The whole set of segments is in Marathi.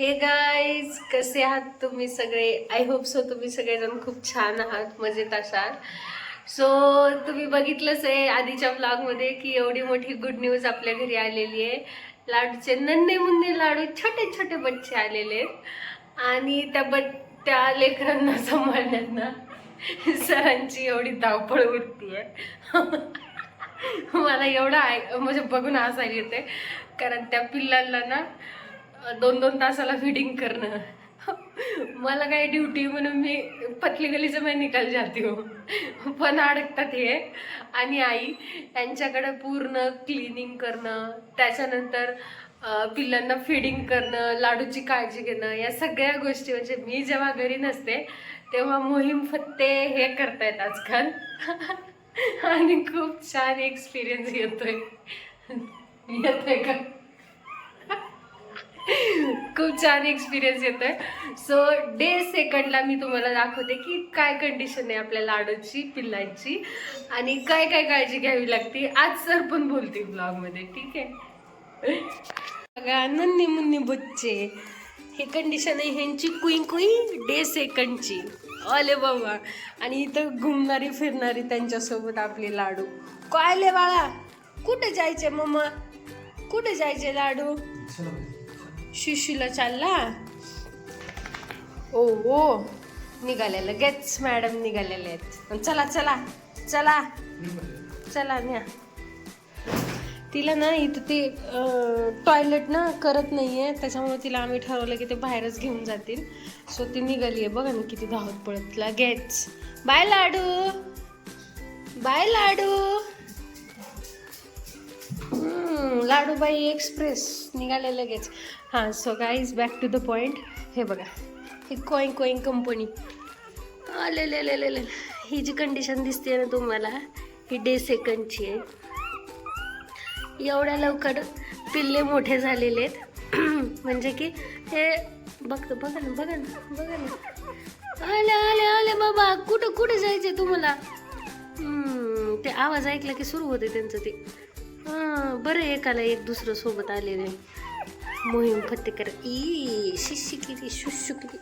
हे गाईज कसे आहात तुम्ही सगळे? आय होप सो तुम्ही सगळेजण खूप छान आहात मजेत असाल. सो तुम्ही बघितलंच आहे आधीच्या ब्लॉगमध्ये की एवढी मोठी गुड न्यूज आपल्या घरी आलेली आहे. लाडूचे नन्हे मुन्ने लाडू छोटे छोटे बच्चे आलेले आहेत. आणि त्या बट त्या लेकरांना सांभाळण्यांना सरांची एवढी धावपळ उठतीये. मला एवढं आय म्हणजे बघून हसायला येते कारण त्या पिल्लांना ना दोन दोन तासाला फिडिंग करणं. मला काय ड्युटी म्हणून मी पतली गलीचं मी निकाल जाते हो. पण अडकतात हे. आणि आई त्यांच्याकडे पूर्ण क्लिनिंग करणं त्याच्यानंतर पिल्लांना फिडिंग करणं लाडूची काळजी घेणं या सगळ्या गोष्टी म्हणजे मी जेव्हा घरी नसते तेव्हा मोहीम फत्ते हे करतायत आजकाल. आणि खूप छान एक्सपिरियन्स येतोय. येतोय का? खूप छान एक्सपिरियन्स येतोय. सो डे सेकंडला मी तुम्हाला दाखवते की काय कंडिशन आहे आपल्या लाडूची पिल्लांची. आणि काय काय काळजी घ्यावी लागते आज सर पण बोलते ब्लॉगमध्ये ठीक आहे? बघा नन्नी मुन्नी बुच्चे. हे कंडिशन आहे ह्यांची कुई कुई डे सेकंडची अले बाबा. आणि इथं घुमणारी फिरणारी त्यांच्यासोबत आपले लाडू. काय ले बाळा? कुठं जायचे मम्मा कुठं जायचे लाडू? शिशीला चालला? ओ ओ. निघाले लगेच मॅडम निघालेले आहेत. चला चला चला. चला न्या. तिला ना इथं ते टॉयलेट ना करत नाही आहे त्याच्यामुळे तिला आम्ही ठरवलं की ते बाहेरच घेऊन जातील. सो ती निघाली आहे बघा ना किती धावत पळत. लगेच. Bye Ladoo. Bye Ladoo. Ladoobai express निघाले लगेच. हां so guys back to the point हे बघा हे कॉईन कॉईन कंपनी आले ले ले ले ले ही जी कंडिशन दिसते ना तुम्हाला ही डे सेकंडची आहे. एवढ्या लवकर पिल्ले मोठे झालेले आहेत. म्हणजे की हे बघतो बघा ना बघा ना बघा ना. आले आले आले बाबा. कुठं कुठं जायचे तुम्हाला? ते आवाज ऐकला की सुरू होते त्यांचं ते. हां बरं एकाला एक दुसरं सोबत आलेले मोहीम फत्ते कर ई शिशी किती शुशू किती.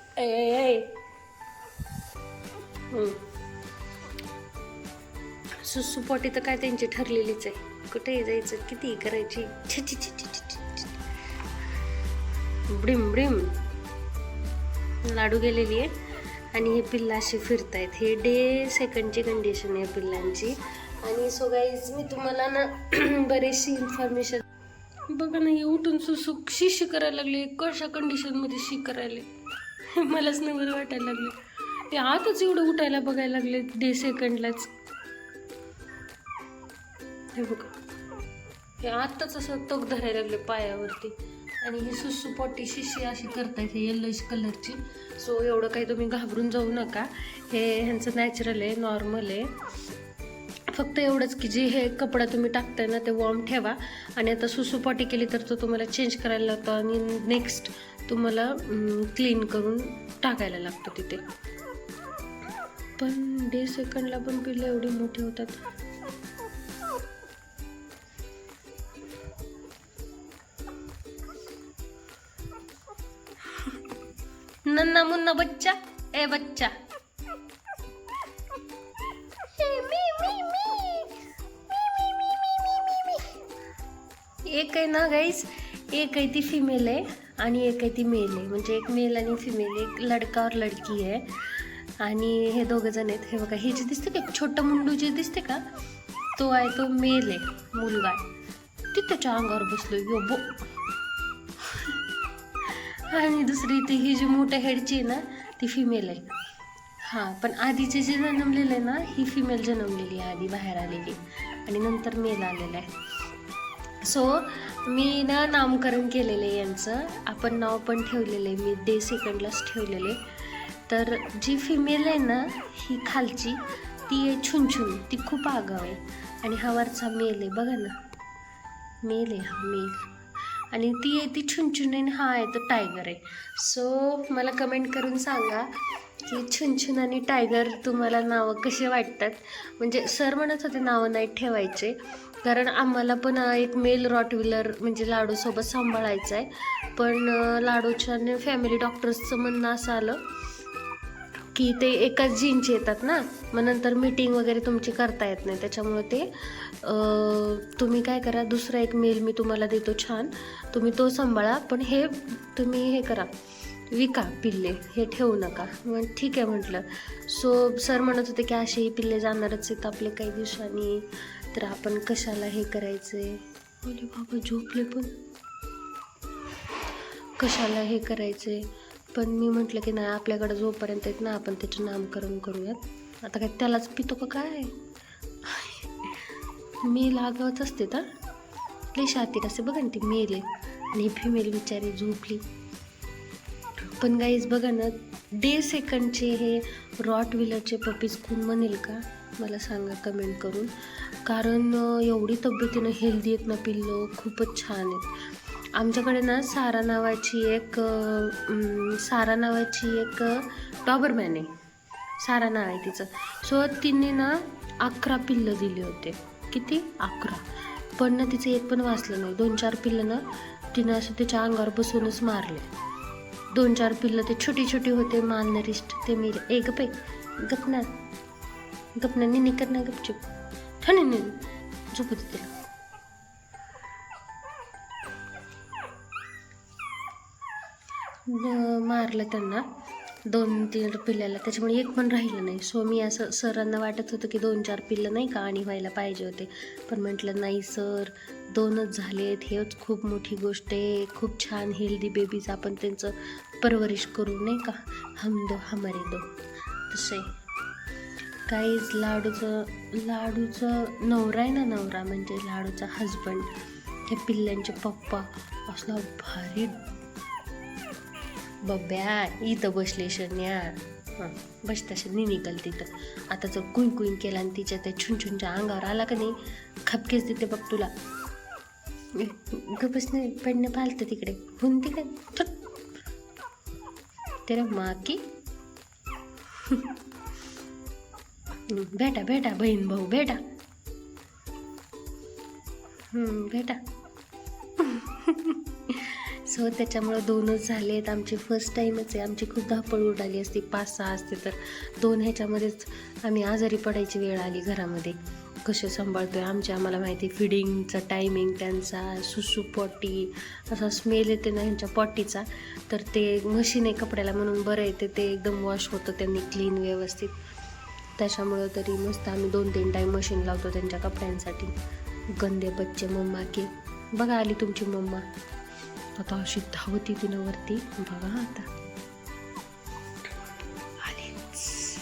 सुसुपोटी तर काय त्यांची ठरलेलीच आहे. कुठेही जायचं किती करायची? छी छी छी छी ब्रिम ब्रिम. लाडू गेलेली आहे. आणि हे पिल्ला असे फिरतायत. हे डे सेकंडची कंडिशन आहे पिल्लांची. आणि सो गाईज मी तुम्हाला ना बरीचशी इन्फॉर्मेशन बघा ना हे उठून सुसुक शिशी करायला लागले कशा कंडिशनमध्ये शी करायला? मलाच नाही बरं वाटायला लागले. ते आताच एवढं उठायला बघायला लागले डे सेकंडलाच हे बघा. हे आत्ताच असं तग धरायला लागले पायावरती. आणि ही सुसुपोटी शिशी अशी करतायत हे येल्लोइश कलरची सो एवढं काही तुम्ही घाबरून जाऊ नका. हे ह्यांचं नॅचरल आहे नॉर्मल आहे. फक्त एवढंच की जे हे कपडा तुम्ही टाकताय ना ते वॉर्म ठेवा. आणि आता सुसुपाटी केली तर तो तुम्हाला चेंज करायला लागतो आणि नेक्स्ट तुम्हाला क्लीन करून टाकायला लागतो तिथे. पण डे सेकंडला पण पिल्लं एवढी मोठी होतात. नन्ना मुन्ना बच्चा ए बच्चा. आहे ना गाईज एक आहे ती फिमेल आहे आणि एक आहे ती मेल आहे. म्हणजे एक मेल आणि फिमेल एक लडका और लडकी आहे. आणि हे दोघं जण आहेत. हे बघा हे जे दिसते का छोटं मुंडू जे दिसते का तो आहे तो मेल आहे मुलगा आहे. ती त्याच्या अंगावर बसलो यो बो. आणि दुसरी ती ही जी मोठ्या हेडची आहे ना ती फिमेल आहे. हां पण आधीचे जे जन्मलेलं आहे ना ही फिमेल जन्मलेली आहे आधी बाहेर आलेली. आणि नंतर मेल आलेला आहे. सो मी ना नामकरण केलेलं आहे यांचं. आपण नाव पण ठेवलेलं आहे. मी डे सेकंडलाच ठेवलेले तर जी फिमेल आहे ना ही खालची ती आहे छुनछुन. ती खूप आगाव आहे. आणि हा वरचा मेल आहे. बघा ना. मेल आहे हा मेल आणि ती आहे ती छुनछुन आणि हा आहे तो टायगर आहे. सो मला कमेंट करून सांगा की छुनछुन आणि टायगर तुम्हाला नावं कसे वाटतात? म्हणजे सर म्हणत होते नावं नाही ठेवायचे. कारण आम्हाला पण एक मेल रॉटविलर म्हणजे लाडूसोबत सांभाळायचं आहे पण लाडूच्या फॅमिली डॉक्टर्सचं म्हणणं असं आलं की ते एकाच जीनचे येतात ना. मग नंतर मीटिंग वगैरे तुमची करता येत नाही. त्याच्यामुळे ते तुम्ही काय करा दुसरा एक मेल मी तुम्हाला देतो छान. तुम्ही तो सांभाळा. पण हे तुम्ही हे करा. विका पिल्ले हे ठेवू नका. मग ठीक आहे म्हटलं. सो सर म्हणत होते की असेही पिल्ले जाणारच आहेत आपले काही दिवसांनी. तर आपण कशाला हे करायचंय? बोले बाबा झोपले पण. कशाला हे करायचंय? पण मी म्हटलं की नाही आपल्याकडे जोपर्यंत येत ना आपण त्याचं नामकरण करूयात. आता काय त्यालाच पितो का काय? मी लागवत असते तर. लई शातीर असते बघा ना ती मेल आहे. आणि ही फिमेल बिचारी झोपली. पण गाईज बघा ना डे सेकंडचे हे रॉट व्हीलरचे पपीज कोण म्हणेल का? मला सांगा कमेंट करून. कारण एवढी तब्येतीनं हेल्दी आहेत ना पिल्लो. खूपच छान आहेत. आमच्याकडे ना सारा नावाची एक सारा नावाची एक डॉबरमॅन आहे. सारा नाव आहे तिचं. सो तिने ना अकरा पिल्लं दिले होते. किती? अकरा. पण ना तिचं एक पण वाचलं नाही. दोन चार पिल्लं ना तिनं असं त्याच्या अंगावर बसूनच मारले. दोन चार पिल्लं ते छोटी छोटी होते मालनरिस्ट ते मी ए गप आहे गप ना गप ना निनी कर ना गपचूप. ठणे नाही झोपू दे तिला मारलं त्यांना. दोन तीन पिल्ल्याला. त्याच्यामुळे एक पण राहिलं नाही. सो मी असं सरांना वाटत होतं की दोन चार पिल्लं नाही का आणि व्हायला पाहिजे होते. पण म्हटलं नाही सर दोनच झालेत. हेच खूप मोठी गोष्ट आहे. खूप छान हेल्दी बेबीज आपण त्यांचं परवरिश करू नाही का? हम दो हमारे दो. तसे काहीच लाडूचं लाडूचं नवरा आहे ना नवरा म्हणजे लाडूचा हजबंड त्या पिल्लांचे पप्पा असला भारी बब्या इथं बसले शन्या हां. बस तसं नाही निघल तिथं. आता जर कुईन कुईन केला आणि तिच्या त्या छुनछुनच्या अंगावर आला का नाही खपकेच देते बघ तुला. गपच नाही पडणं पालतं तिकडे. होऊन तिकडे थट. तेरा माँ भेटा भेटा बहीण भाऊ भेटा भेटा सो त्याच्यामुळं दोनच झाले आहेत आमची फर्स्ट टाईमच आहे. आमची खूप धापळ उडाली असती. पाच सहा असते तर दोन ह्याच्यामध्येच आम्ही आजारी पडायची वेळ आली घरामध्ये. कसे सांभाळतोय? आमच्या आम्हाला माहिती फिडिंगचा टायमिंग त्यांचा सुसू पॉटी असा स्मेल येते ना ह्यांच्या पॉटीचा तर ते मशीन आहे कपड्याला म्हणून बरं येते ते एकदम वॉश होतं. त्यांनी क्लीन व्यवस्थित. त्याच्यामुळं तरी मस्त आम्ही दोन तीन टाईम मशीन लावतो त्यांच्या कपड्यांसाठी. गंदे बच्चे मम्मा की बघा आली तुमची मम्मा. आता अशी धावती तिनं वरती. बघा आता. आलेच.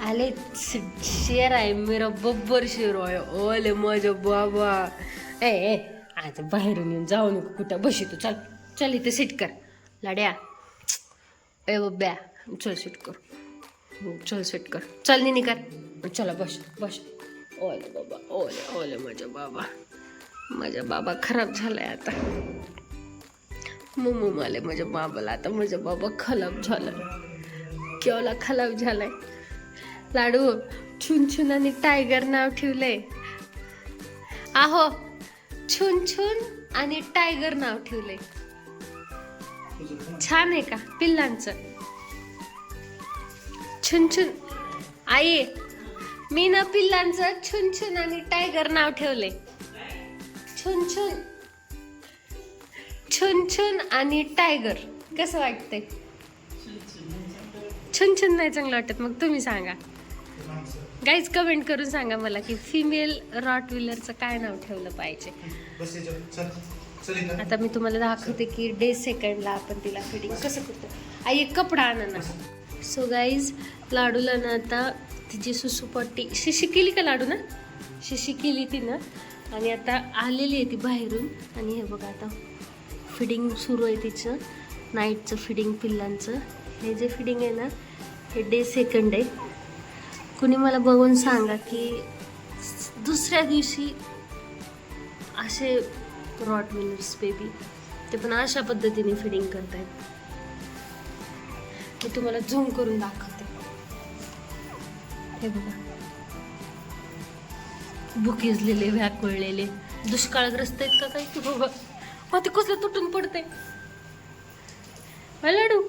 आलेच. शेर आहे मेरा बब्बर शेर आहे. ओले माझ्या बाबा. ए ए आता बाहेरून येऊन जाऊ नको कुठं. बशी तू चल. चल इथे सीट कर. लाड्या. ए बब्या चल सीट कर. चल सेट कर. चल निनी कर. चला बस बस. ओले बाबा ओले ओले माझ्या बाबा. माझ्या बाबा खराब झालाय आता. मम्मू आले माझ्या बाबाला आता माझ्या बाबा खराब झाला केवला खराब झालाय? लाडू छुन आणि टायगर नाव ठेवलंय. आहो छुन आणि टायगर नाव ठेवलंय. छान आहे का? पिल्लांचं. छुनछुन आई मी ना पिल्लांचं छुनछुन आणि टायगर नाव ठेवले छुनछुन छुनछुन आणि टायगर कसं वाटतंय? छुनछुन नाही चांगलं वाटत मग तुम्ही सांगा. गाईज कमेंट करून सांगा मला की फिमेल रॉट व्हीलरचं काय नाव ठेवलं पाहिजे? आता मी तुम्हाला दाखवते की डे सेकंडला आपण तिला फिटिंग कसं करतो. आई एक कपडा आणा ना. सो गाईज लाडूला ना आता तिची सुसुपाटी शिशी केली का लाडू ना? शिशी केली तिनं आणि आता आलेली आहे ती बाहेरून. आणि हे बघा आता फिडिंग सुरू आहे तिचं. नाईटचं फिडिंग पिल्लांचं. हे जे फिडिंग आहे ना हे डे सेकंड आहे. कुणी मला बघून सांगा की दुसऱ्या दिवशी असे रॉट विलर्स बेबी ते पण अशा पद्धतीने फिडिंग करतायत. मी तुम्हाला झूम करून दाखवते. हे बघा. बुकेजलेले व्याकुळलेले दुष्काळग्रस्त आहेत का काही की बाबा हा ते कसलं तुटून पडते लाडू.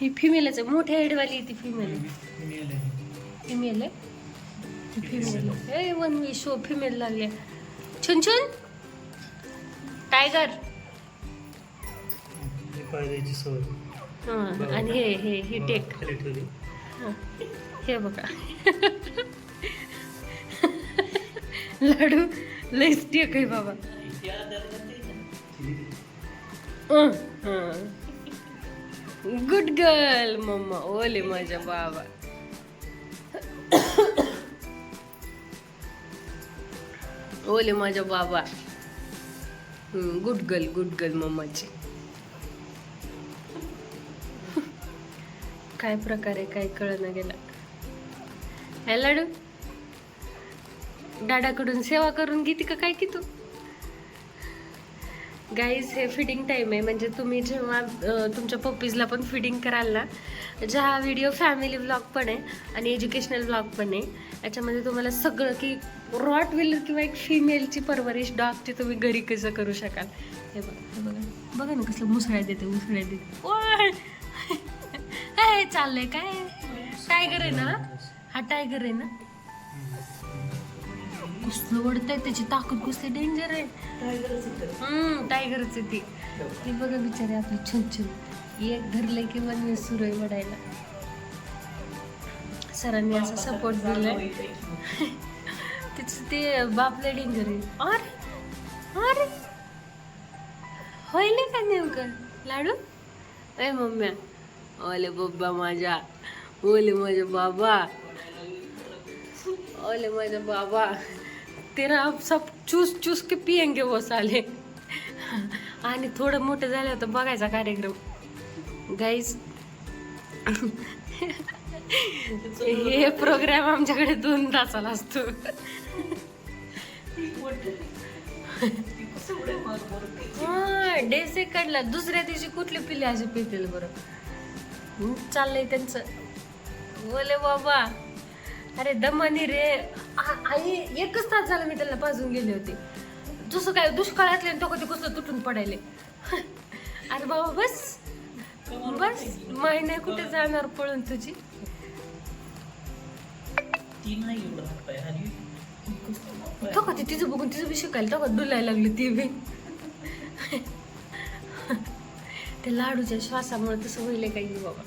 ही फिमेलच आहे. मोठ्या हेडवाली ती फिमेल. फिमेल आहे. फिमेल आहे? ए वन वी शो फिमेल लागले. छुन छुन. टायगर सवय. हां आणि हे हे ही टेक. खाली ठेवली. हं. हे बघा. लाडू लईच टेक आहे बाबा. Good girl mamma. ओले माझ्या बाबा. ओले माझ्या बाबा. गुड गर्ल गुड गर्ल मम्माची. काय प्रकारे काय कळना गेला. काय लाडू. डाडाकडून सेवा करून घेते का काय की तू? गाईज हे फिडिंग टाईम आहे. म्हणजे तुम्ही जेव्हा तुमच्या पप्पीजला पण फिडिंग कराल ना जे हा व्हिडिओ फॅमिली ब्लॉग पण आहे आणि एज्युकेशनल ब्लॉग पण आहे. याच्यामध्ये तुम्हाला सगळं की रॉट विलर किंवा एक फिमेलची परवरिश डॉगची तुम्ही घरी कसं करू शकाल. हे बघा हे बघा. बघा ना कसलं मुसळ्या देते मुसळ्या देते. काय चाललंय? काय? टायगर आहे ना? हा टायगर आहे ना? कसलं आहे त्याची ताकद कुसली डेंजर आहे. हम्म टायगरच आहे ती. ती बघा बिचारे आपली छुन छुन एक धरले की मन सुरू आहे वडायला सरांनी असा सपोर्ट दिलाय. तिचं ते बापले डेंजर आहे. अरे अरे. होईल का नेमकं? लाडू? अय मम्म्या. ओले बब्बा माझ्या ओले माझे बाबा ओले माझे बाबा. तेरा अब सब चूस चूस के पियेंगे वो साले. आणि थोडं मोठं झालं होतं बघायचा कार्यक्रम. गाईज हे प्रोग्राम आमच्याकडे दोन तासाला असतो. हा डे सेकंडला दुसऱ्या दिवशी कुठली पिल्ले अशी पितील बरं? चाललंय त्यांचं. बोले बाबा. अरे दमानी रे. आई एकच तास झाला मी त्यांना पाजून गेले होते. जसं काय दुष्काळातले तो कधी कसं तुटून पडायले. अरे बाबा बस. बस. महिने कुठे जाणार पळून तुझी. तो का ते तिचं बघून तिचं बी शिकायला तो का डुलायला लागली ती बी. त्या लाडूच्या श्वासामुळे तसं होईल काही बाबा?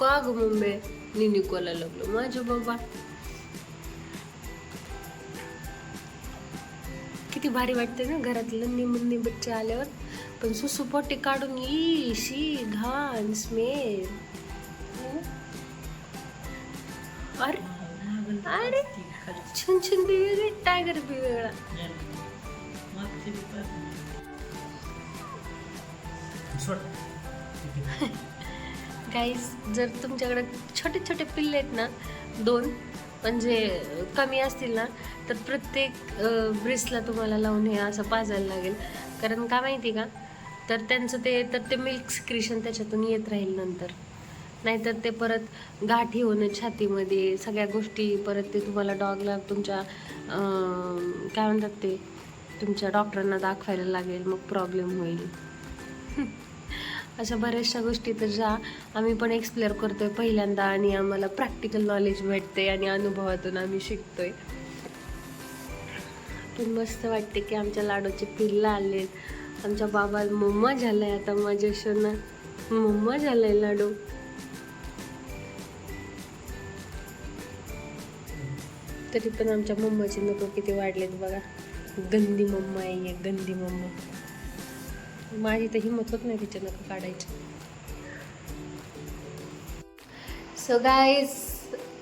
का ग मुंबई? निनिकोला लागलो? माझे बाबा. किती भारी वाटते ना घरातलं निमुन्नी बच्चे आल्यावर. पण सुसुपोटी काढून ई शी घाण स्मेल. अरे अरे छान छान बी वेगळी टायगर बी वेगळा गाईज जर तुमच्याकडे छोटे छोटे पिल्ले आहेत ना दोन म्हणजे कमी असतील ना तर प्रत्येक ब्रेसला तुम्हाला लावून हे असं पाजायला लागेल. कारण का माहिती का? तर त्यांचं ते तर ते मिल्क स्क्रिशन त्याच्यातून येत राहील नंतर. नाहीतर ते परत गाठी होणं छातीमध्ये सगळ्या गोष्टी परत ते तुम्हाला डॉगला तुमच्या काय म्हणतात ते तुमच्या डॉक्टरांना दाखवायला लागेल मग प्रॉब्लेम होईल. अशा बऱ्याचशा गोष्टी तर ज्या आम्ही पण एक्सप्लोअर करतोय पहिल्यांदा आणि आम्हाला प्रॅक्टिकल नॉलेज भेटते आणि अनुभवातून आम्ही शिकतोय. पण मस्त वाटते की आमच्या लाडूचे पिल्ला आलेत. आमच्या बाबा मम्मा झालाय आता माझ्या शोना मम्मा झालाय लाडू. तरी पण आमच्या मम्माचे नको किती वाढलेत बघा. गंदी मम्मा आहे एक गंदी मम्मा. माझी तर हिंमत होत नाही तिच्या नका काढायची. सो गाईज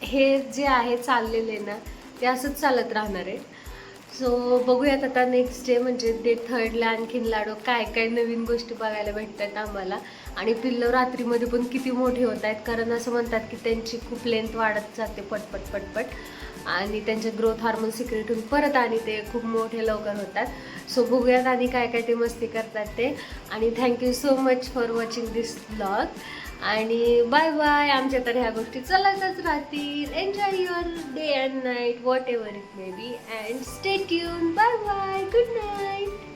हे जे आहे चाललेले ना ते असंच चालत राहणार आहे. सो बघूयात आता नेक्स्ट डे म्हणजे डे थर्डला आणखीन लाडू काय काय नवीन गोष्टी बघायला भेटतात आम्हाला. आणि पिल्लं रात्रीमध्ये पण किती मोठे होत आहेत कारण असं म्हणतात की त्यांची खूप लेंथ वाढत जाते पटपट पटपट. आणि त्यांचे ग्रोथ हार्मोन सिक्रेटून परत आणि ते खूप मोठे लवकर होतात. सो बघूयात आणि काय काय ते मस्ती करतात ते. आणि thank you so much for watching this blog आणि बाय बाय आमच्या तर ह्या गोष्टी चालतच राहतील. Enjoy your day and night whatever it may be and stay tune bye bye good night